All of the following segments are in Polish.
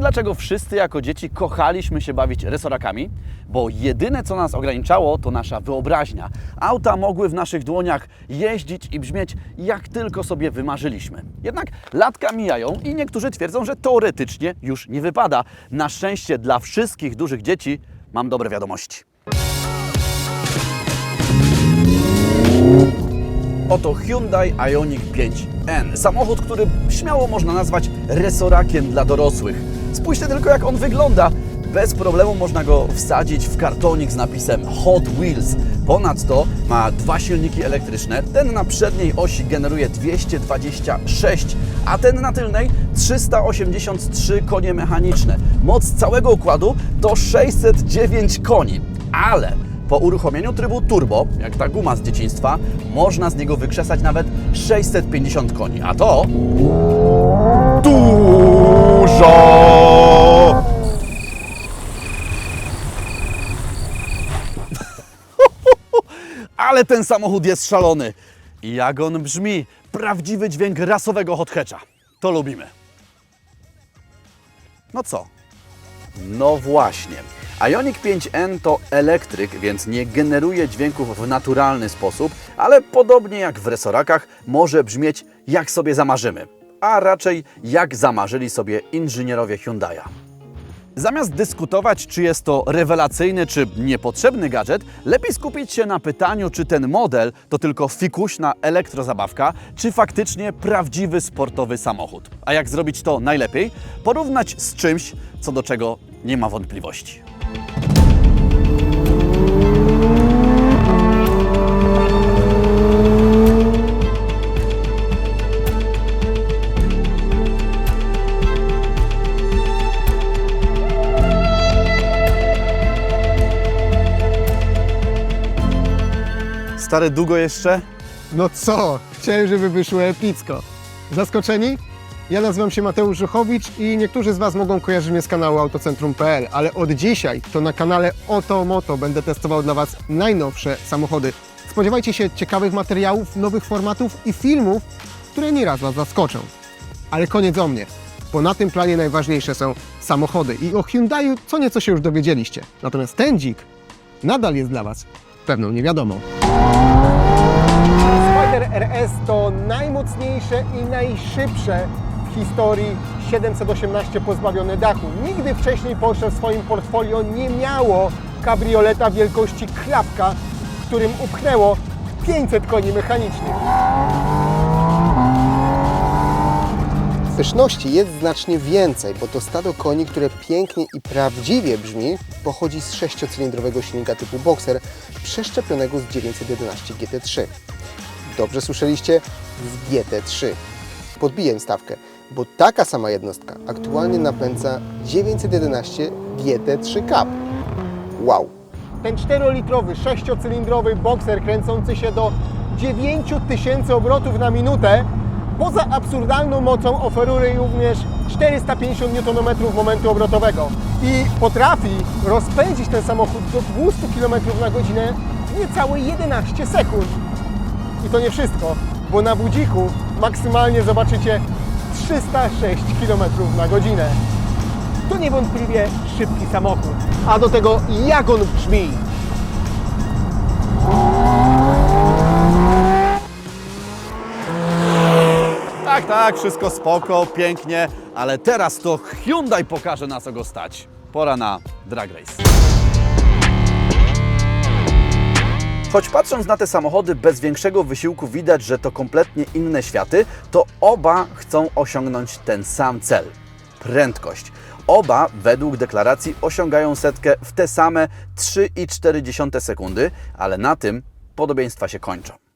dlaczego wszyscy jako dzieci kochaliśmy się bawić resorakami? Bo jedyne co nas ograniczało to nasza wyobraźnia. Auta mogły w naszych dłoniach jeździć i brzmieć jak tylko sobie wymarzyliśmy. Jednak latka mijają i niektórzy twierdzą, że teoretycznie już nie wypada. Na szczęście dla wszystkich dużych dzieci mam dobre wiadomości. Oto Hyundai Ioniq 5N. Samochód, który śmiało można nazwać resorakiem dla dorosłych. Spójrzcie tylko jak on wygląda. Bez problemu można go wsadzić w kartonik z napisem Hot Wheels. Ponadto ma dwa silniki elektryczne. Ten na przedniej osi generuje 226, a ten na tylnej 383 konie mechaniczne. Moc całego układu to 609 koni. Ale po uruchomieniu trybu turbo, jak ta guma z dzieciństwa, można z niego wykrzesać nawet 650 koni, a to dużo! Ale ten samochód jest szalony. I jak on brzmi, prawdziwy dźwięk rasowego hot hatcha. To lubimy. No co? No właśnie. Ioniq 5N to elektryk, więc nie generuje dźwięków w naturalny sposób, ale podobnie jak w resorakach może brzmieć jak sobie zamarzymy, a raczej jak zamarzyli sobie inżynierowie Hyundai'a. Zamiast dyskutować, czy jest to rewelacyjny czy niepotrzebny gadżet, lepiej skupić się na pytaniu, czy ten model to tylko fikuśna elektrozabawka, czy faktycznie prawdziwy sportowy samochód. A jak zrobić to najlepiej? Porównać z czymś, co do czego nie ma wątpliwości. Stary, długo jeszcze? No co? Chciałem, żeby wyszło epicko. Zaskoczeni? Ja nazywam się Mateusz Żuchowicz i niektórzy z Was mogą kojarzyć mnie z kanału autocentrum.pl, ale od dzisiaj to na kanale Oto Moto będę testował dla Was najnowsze samochody. Spodziewajcie się ciekawych materiałów, nowych formatów i filmów, które nieraz Was zaskoczą. Ale koniec o mnie, bo na tym planie najważniejsze są samochody i o Hyundaiu co nieco się już dowiedzieliście. Natomiast ten dzik nadal jest dla Was pewną niewiadomą. Spider RS to najmocniejsze i najszybsze w historii 718 pozbawione dachu. Nigdy wcześniej Porsche w swoim portfolio nie miało kabrioleta wielkości klapka, którym upchnęło 500 koni mechanicznych. Pyszności jest znacznie więcej, bo to stado koni, które pięknie i prawdziwie brzmi, pochodzi z sześciocylindrowego silnika typu Boxer przeszczepionego z 911 GT3. Dobrze słyszeliście? Z GT3. Podbiję stawkę, bo taka sama jednostka aktualnie napędza 911 GT3 Cup. Wow! Ten 4-litrowy, 6-cylindrowy bokser kręcący się do 9000 obrotów na minutę poza absurdalną mocą oferuje również 450 Nm momentu obrotowego i potrafi rozpędzić ten samochód do 200 km na godzinę w niecałe 11 sekund. I to nie wszystko, bo na budziku maksymalnie zobaczycie 306 km na godzinę. To niewątpliwie szybki samochód. A do tego jak on brzmi. Tak, wszystko spoko, pięknie, ale teraz to Hyundai pokaże na co go stać. Pora na drag race. Choć patrząc na te samochody bez większego wysiłku widać, że to kompletnie inne światy, to oba chcą osiągnąć ten sam cel prędkość. Oba według deklaracji osiągają setkę w te same 3,4 sekundy, ale na tym podobieństwa się kończą.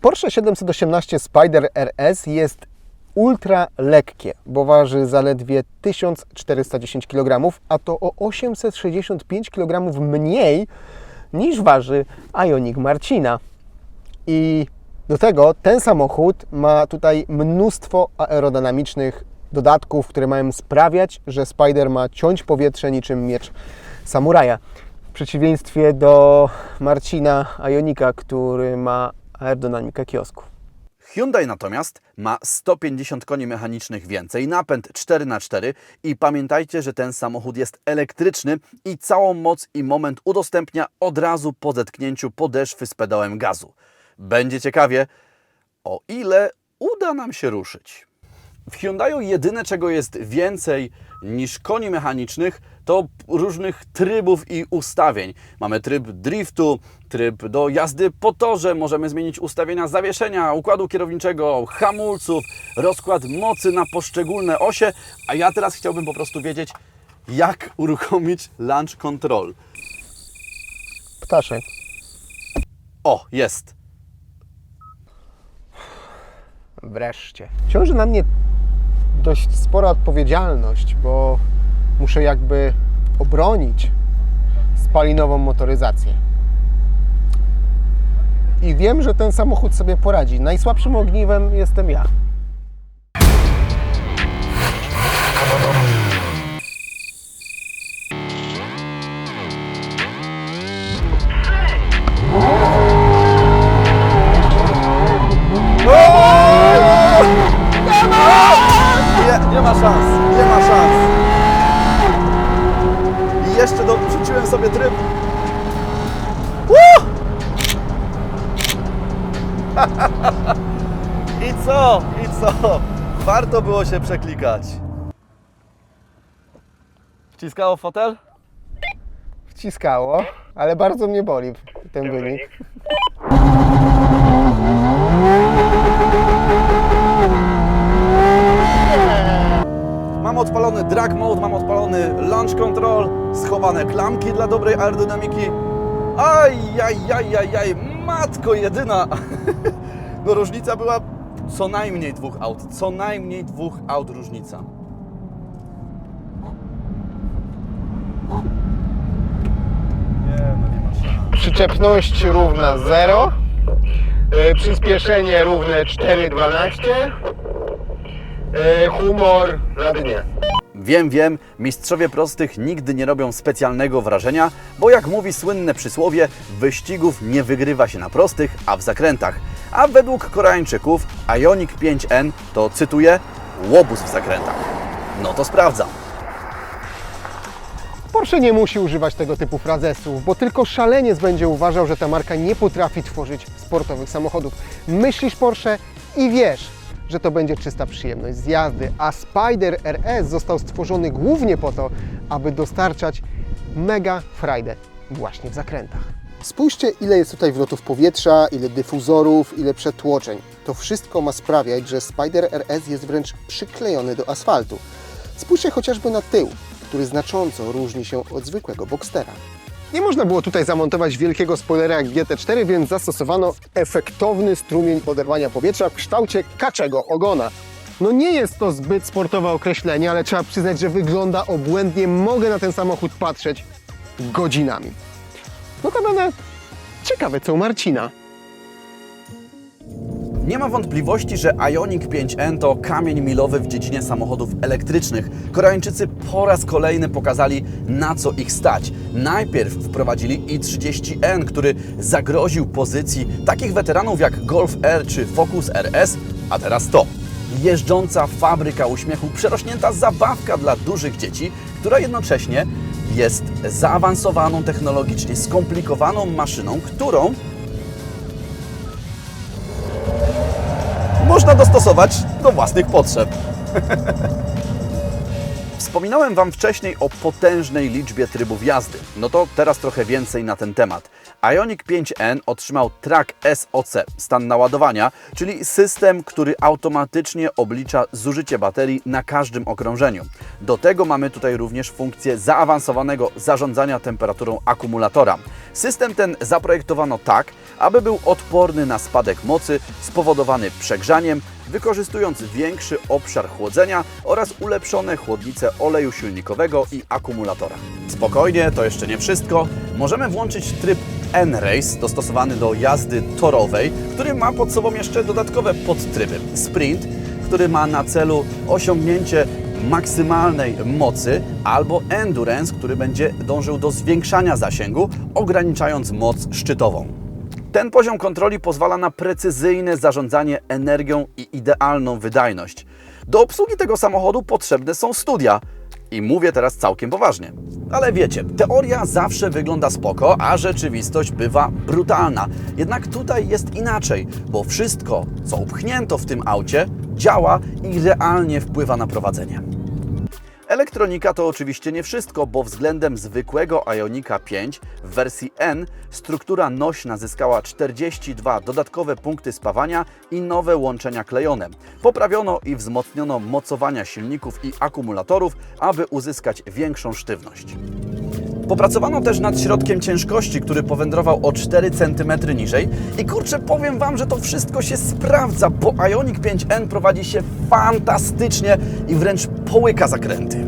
Porsche 718 Spider RS jest ultra lekkie, bo waży zaledwie 1410 kg, a to o 865 kg mniej niż waży Ioniq Marcina. I do tego ten samochód ma tutaj mnóstwo aerodynamicznych dodatków, które mają sprawiać, że Spider ma ciąć powietrze niczym miecz samuraja. W przeciwieństwie do Marcina Ionika, który ma aerodynamikę kiosku. Hyundai natomiast ma 150 koni mechanicznych więcej, napęd 4x4 i pamiętajcie, że ten samochód jest elektryczny i całą moc i moment udostępnia od razu po zetknięciu podeszwy z pedałem gazu. Będzie ciekawie, o ile uda nam się ruszyć. W Hyundaiu jedyne, czego jest więcej niż koni mechanicznych, to różnych trybów i ustawień. Mamy tryb driftu, tryb do jazdy po torze, możemy zmienić ustawienia zawieszenia, układu kierowniczego, hamulców, rozkład mocy na poszczególne osie, a ja teraz chciałbym po prostu wiedzieć, jak uruchomić launch control. Ptaszek. O, jest. Wreszcie. Ciąży na mnie dość spora odpowiedzialność, bo muszę jakby obronić spalinową motoryzację. I wiem, że ten samochód sobie poradzi. Najsłabszym ogniwem jestem ja. Ma szans, nie ma szans. I jeszcze do, wrzuciłem sobie tryb. Woo! I co? I co? Warto było się przeklikać. Wciskało fotel? Wciskało, ale bardzo mnie boli ten wynik. Mam odpalony drag mode, mam odpalony launch control, schowane klamki dla dobrej aerodynamiki. Aj, aj, aj, aj, aj, matko jedyna. No różnica była co najmniej dwóch aut, co najmniej dwóch aut różnica. No. Przyczepność równa 0, y, przyspieszenie równe 4,12, y, humor na dnie. Wiem, wiem, mistrzowie prostych nigdy nie robią specjalnego wrażenia, bo jak mówi słynne przysłowie, wyścigów nie wygrywa się na prostych, a w zakrętach. A według Koreańczyków Ioniq 5N to, cytuję, łobuz w zakrętach. No to sprawdzam. Porsche nie musi używać tego typu frazesów, bo tylko szaleniec będzie uważał, że ta marka nie potrafi tworzyć sportowych samochodów. Myślisz Porsche i wiesz, że to będzie czysta przyjemność z jazdy, a Spider RS został stworzony głównie po to, aby dostarczać mega frajdę właśnie w zakrętach. Spójrzcie, ile jest tutaj wlotów powietrza, ile dyfuzorów, ile przetłoczeń. To wszystko ma sprawiać, że Spider RS jest wręcz przyklejony do asfaltu. Spójrzcie chociażby na tył, który znacząco różni się od zwykłego Boxstera. Nie można było tutaj zamontować wielkiego spoilera jak GT4, więc zastosowano efektowny strumień poderwania powietrza w kształcie kaczego ogona. No nie jest to zbyt sportowe określenie, ale trzeba przyznać, że wygląda obłędnie. Mogę na ten samochód patrzeć godzinami. Notabene ciekawe co u Marcina. Nie ma wątpliwości, że Ioniq 5N to kamień milowy w dziedzinie samochodów elektrycznych. Koreańczycy po raz kolejny pokazali, na co ich stać. Najpierw wprowadzili i30N, który zagroził pozycji takich weteranów jak Golf R czy Focus RS, a teraz to. Jeżdżąca fabryka uśmiechu, przerośnięta zabawka dla dużych dzieci, która jednocześnie jest zaawansowaną technologicznie, skomplikowaną maszyną, którą można dostosować do własnych potrzeb. Wspominałem Wam wcześniej o potężnej liczbie trybów jazdy. No to teraz trochę więcej na ten temat. Ioniq 5N otrzymał Track SOC, stan naładowania, czyli system, który automatycznie oblicza zużycie baterii na każdym okrążeniu. Do tego mamy tutaj również funkcję zaawansowanego zarządzania temperaturą akumulatora. System ten zaprojektowano tak, aby był odporny na spadek mocy spowodowany przegrzaniem, wykorzystując większy obszar chłodzenia oraz ulepszone chłodnice oleju silnikowego i akumulatora. Spokojnie, to jeszcze nie wszystko. Możemy włączyć tryb N-Race dostosowany do jazdy torowej, który ma pod sobą jeszcze dodatkowe podtryby. Sprint, który ma na celu osiągnięcie maksymalnej mocy, albo Endurance, który będzie dążył do zwiększania zasięgu, ograniczając moc szczytową. Ten poziom kontroli pozwala na precyzyjne zarządzanie energią i idealną wydajność. Do obsługi tego samochodu potrzebne są studia. I mówię teraz całkiem poważnie. Ale wiecie, teoria zawsze wygląda spoko, a rzeczywistość bywa brutalna. Jednak tutaj jest inaczej, bo wszystko, co upchnięto w tym aucie, działa i realnie wpływa na prowadzenie. Elektronika to oczywiście nie wszystko, bo względem zwykłego Ionika 5 w wersji N struktura nośna zyskała 42 dodatkowe punkty spawania i nowe łączenia klejone. Poprawiono i wzmocniono mocowania silników i akumulatorów, aby uzyskać większą sztywność. Popracowano też nad środkiem ciężkości, który powędrował o 4 cm niżej i kurczę, powiem Wam, że to wszystko się sprawdza, bo Ioniq 5N prowadzi się fantastycznie i wręcz połyka zakręty.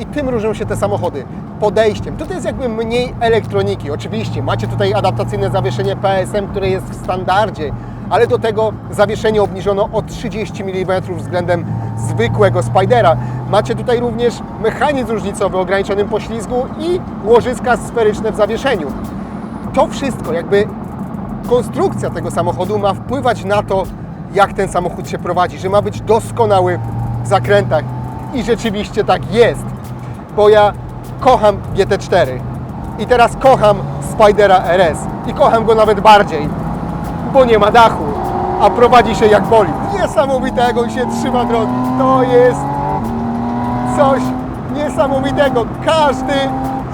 I tym różnią się te samochody. Podejściem. Tutaj jest jakby mniej elektroniki. Oczywiście macie tutaj adaptacyjne zawieszenie PSM, które jest w standardzie, ale do tego zawieszenie obniżono o 30 mm względem zwykłego Spidera. Macie tutaj również mechanizm różnicowy o ograniczonym poślizgu i łożyska sferyczne w zawieszeniu. To wszystko, jakby konstrukcja tego samochodu ma wpływać na to, jak ten samochód się prowadzi, że ma być doskonały w zakrętach. I rzeczywiście tak jest, bo ja kocham GT4 i teraz kocham Spidera RS i kocham go nawet bardziej, bo nie ma dachu, a prowadzi się jak bolid. Niesamowite, jak on się trzyma drogi. To jest coś niesamowitego. Każdy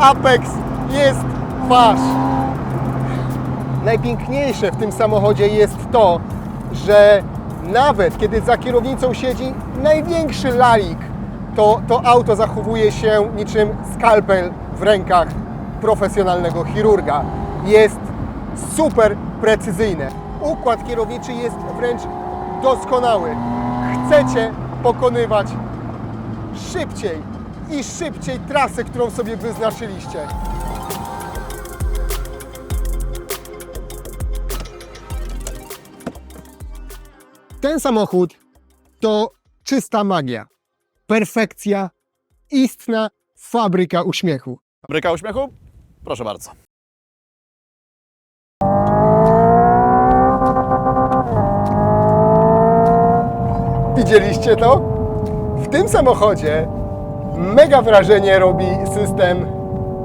Apex jest wasz. Najpiękniejsze w tym samochodzie jest to, że nawet kiedy za kierownicą siedzi największy lalik, to to auto zachowuje się niczym skalpel w rękach profesjonalnego chirurga. Jest super precyzyjne. Układ kierowniczy jest wręcz doskonały. Chcecie pokonywać szybciej i szybciej trasę, którą sobie wyznaczyliście. Ten samochód to czysta magia. Perfekcja, istna fabryka uśmiechu. Fabryka uśmiechu? Proszę bardzo. Widzieliście to? Tym samochodzie mega wrażenie robi system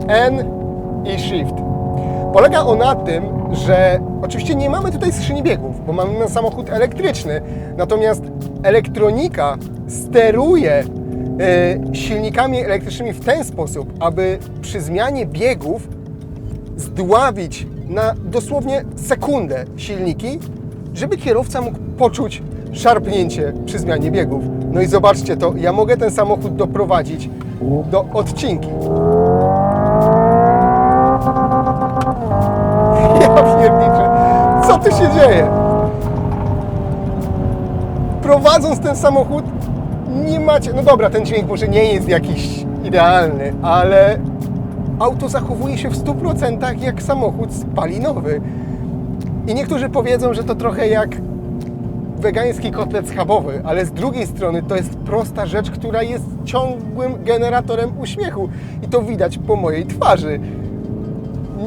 N i Shift. Polega on na tym, że oczywiście nie mamy tutaj skrzyni biegów, bo mamy samochód elektryczny, natomiast elektronika steruje e, silnikami elektrycznymi w ten sposób, aby przy zmianie biegów zdławić na dosłownie sekundę silniki, żeby kierowca mógł poczuć szarpnięcie przy zmianie biegów. No i zobaczcie to, ja mogę ten samochód doprowadzić do odcinki. Ja co tu się dzieje? Prowadząc ten samochód nie macie, no dobra, ten dźwięk może nie jest jakiś idealny, ale auto zachowuje się w 100% jak samochód spalinowy. I niektórzy powiedzą, że to trochę jak wegański kotlet schabowy, ale z drugiej strony to jest prosta rzecz, która jest ciągłym generatorem uśmiechu. I to widać po mojej twarzy.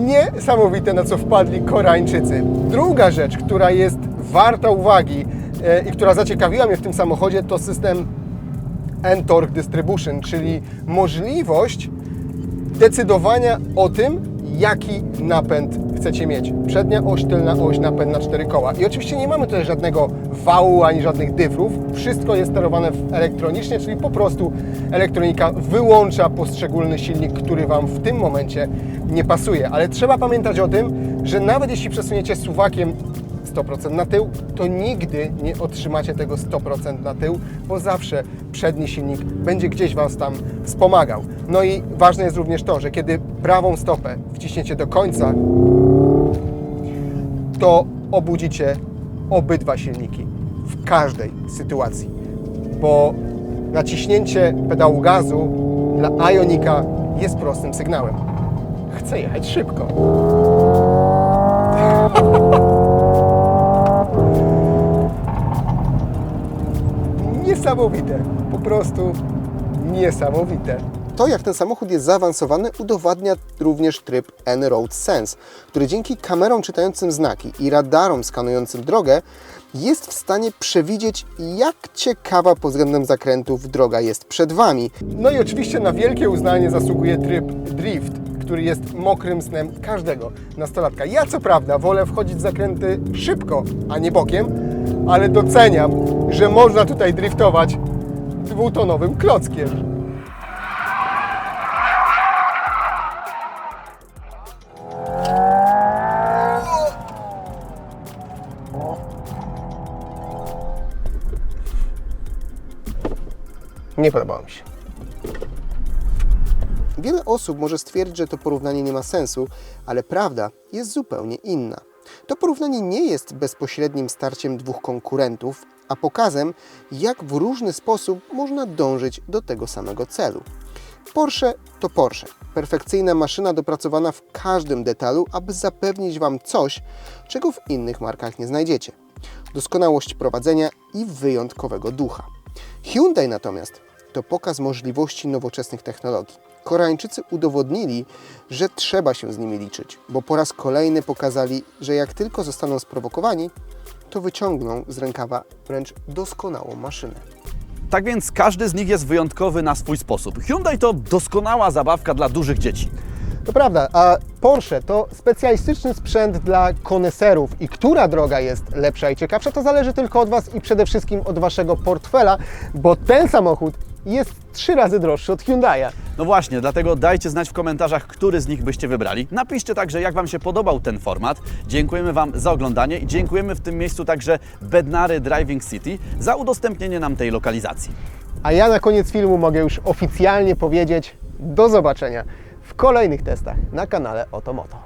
Niesamowite, na co wpadli Koreańczycy. Druga rzecz, która jest warta uwagi e, i która zaciekawiła mnie w tym samochodzie, to system N-Torque Distribution, czyli możliwość decydowania o tym, jaki napęd chcecie mieć. Przednia oś, tylna oś, napęd na cztery koła. I oczywiście nie mamy tutaj żadnego wału ani żadnych dyfrów. Wszystko jest sterowane elektronicznie, czyli po prostu elektronika wyłącza poszczególny silnik, który Wam w tym momencie nie pasuje. Ale trzeba pamiętać o tym, że nawet jeśli przesuniecie suwakiem 100% na tył, to nigdy nie otrzymacie tego 100% na tył, bo zawsze przedni silnik będzie gdzieś Was tam wspomagał. No i ważne jest również to, że kiedy prawą stopę wciśniecie do końca, to obudzicie obydwa silniki w każdej sytuacji, bo naciśnięcie pedału gazu dla Ionika jest prostym sygnałem. Chcę jechać szybko. Niesamowite, po prostu niesamowite. To, jak ten samochód jest zaawansowany, udowadnia również tryb N-Road Sense, który dzięki kamerom czytającym znaki i radarom skanującym drogę jest w stanie przewidzieć, jak ciekawa pod względem zakrętów droga jest przed Wami. No i oczywiście na wielkie uznanie zasługuje tryb Drift, który jest mokrym snem każdego nastolatka. Ja co prawda wolę wchodzić w zakręty szybko, a nie bokiem, ale doceniam, że można tutaj driftować dwutonowym klockiem. Nie podobało mi się. Wiele osób może stwierdzić, że to porównanie nie ma sensu, ale prawda jest zupełnie inna. To porównanie nie jest bezpośrednim starciem dwóch konkurentów, a pokazem, jak w różny sposób można dążyć do tego samego celu. Porsche to Porsche. Perfekcyjna maszyna dopracowana w każdym detalu, aby zapewnić Wam coś, czego w innych markach nie znajdziecie. Doskonałość prowadzenia i wyjątkowego ducha. Hyundai natomiast to pokaz możliwości nowoczesnych technologii. Koreańczycy udowodnili, że trzeba się z nimi liczyć, bo po raz kolejny pokazali, że jak tylko zostaną sprowokowani, to wyciągną z rękawa wręcz doskonałą maszynę. Tak więc każdy z nich jest wyjątkowy na swój sposób. Hyundai to doskonała zabawka dla dużych dzieci. To prawda, a Porsche to specjalistyczny sprzęt dla koneserów i która droga jest lepsza i ciekawsza, to zależy tylko od Was i przede wszystkim od Waszego portfela, bo ten samochód jest trzy razy droższy od Hyundai'a. No właśnie, dlatego dajcie znać w komentarzach, który z nich byście wybrali. Napiszcie także, jak Wam się podobał ten format. Dziękujemy Wam za oglądanie i dziękujemy w tym miejscu także Bednary Driving City za udostępnienie nam tej lokalizacji. A ja na koniec filmu mogę już oficjalnie powiedzieć do zobaczenia w kolejnych testach na kanale Otomoto.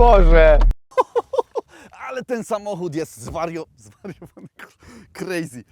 Boże! Ale ten samochód jest zwario... zwariowany, crazy.